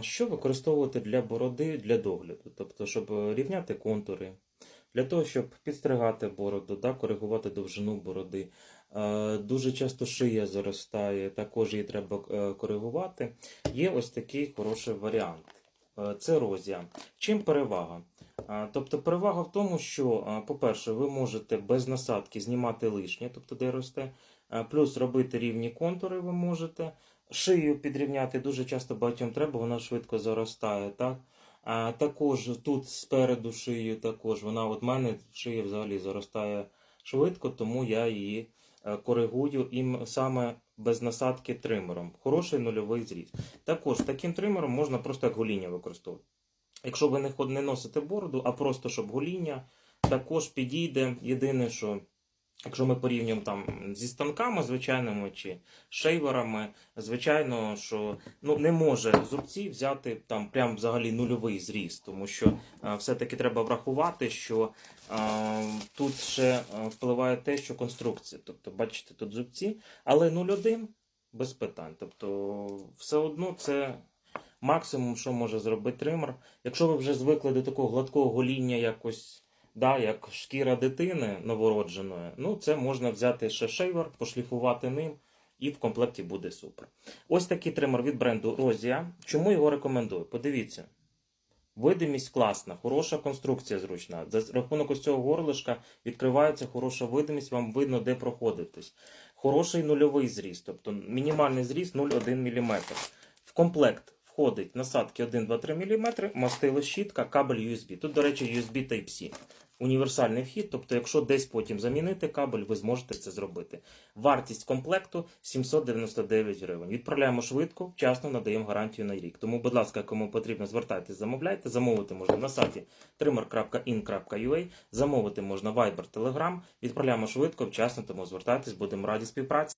Що використовувати для бороди для догляду? Тобто, щоб е, рівняти контури, для того, щоб підстригати бороду, да, коригувати довжину бороди. Е, Дуже часто шия заростає, також її треба е, коригувати. Є ось такий хороший варіант. Це розія. Чим перевага? Тобто перевага в тому, що, по-перше, ви можете без насадки знімати лишнє, тобто де росте, плюс робити рівні контури ви можете. Шию підрівняти дуже часто багатьом треба, вона швидко заростає. Так? А, також тут спереду шию, також вона от мене шия взагалі заростає швидко, тому я її е, коригую ім саме без насадки тримером. Хороший нульовий зріз. Також таким тримером можна просто як гоління використовувати. Якщо ви не, носите бороду, а просто щоб гоління, також підійде. Єдине, що якщо ми порівнюємо там зі станками звичайними чи шейверами, звичайно, що ну, не може зубці взяти там прям взагалі нульовий зріз, тому що е, все-таки треба врахувати, що е, тут ще е, впливає те, що конструкція. Тобто, бачите, тут зубці, але 0,1 без питань. Тобто, все одно це максимум, що може зробити тример. Якщо ви вже звикли до такого гладкого гоління, якось, да, як шкіра дитини новородженої, ну це можна взяти ще шейвер, пошліфувати ним, і в комплекті буде супер. Ось такий тример від бренду Розія. Чому його рекомендую? Подивіться. Видимість класна, хороша конструкція зручна. За рахунок ось цього горлишка відкривається хороша видимість, вам видно, де проходитись. Хороший нульовий зріз, тобто мінімальний зріз 0,1 мм. В комплект входить насадки 1, 2, 3 мм, мастило щітка, кабель USB. Тут, до речі, USB Type-C. Універсальний вхід, тобто, якщо десь потім замінити кабель, ви зможете це зробити. Вартість комплекту 799 гривень. Відправляємо швидко, вчасно надаємо гарантію на рік. Тому, будь ласка, кому потрібно, звертайтеся, замовляйте. Замовити можна на сайті trimmer.in.ua, замовити можна Viber, Telegram. Відправляємо швидко, вчасно, тому звертайтесь, будемо раді співпраці.